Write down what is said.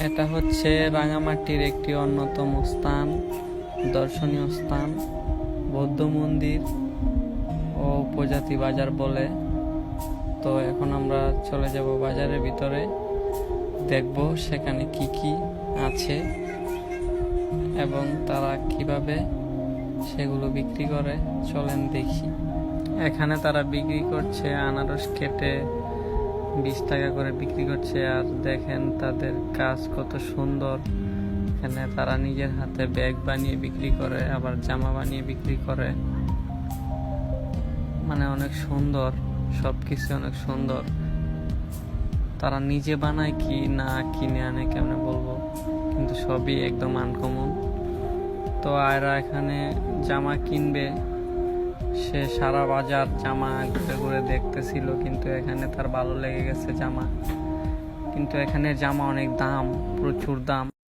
এটা হচ্ছে রাঙামাটির একটি অন্যতম স্থান, দর্শনীয় স্থান, বৌদ্ধ মন্দির ও উপজাতি বাজার বলে। তো এখন আমরা চলে যাব বাজারের ভিতরে, দেখব সেখানে কি কি আছে এবং তারা কীভাবে সেগুলো বিক্রি করে। চলেন দেখি। এখানে তারা বিক্রি করছে আনারস কেটে বিশ টাকা করে বিক্রি করছে আর দেখেন তাদের কাজ কত সুন্দর। এখানে তারা নিজের হাতে ব্যাগ বানিয়ে বিক্রি করে, আবার জামা বানিয়ে বিক্রি করে। মানে অনেক সুন্দর সব কিছু অনেক সুন্দর। তারা নিজে বানায় কি না কিনে আনে কেমনে বলব? কিন্তু সবই একদম আনকমন তো আয়রা এখানে জামা কিনবে। সে সারা বাজার জামা ঘুরে ঘুরে দেখতেছিল, কিন্তু এখানে তার ভালো লেগে গেছে জামা। কিন্তু এখানে জামা অনেক দাম, প্রচুর দাম।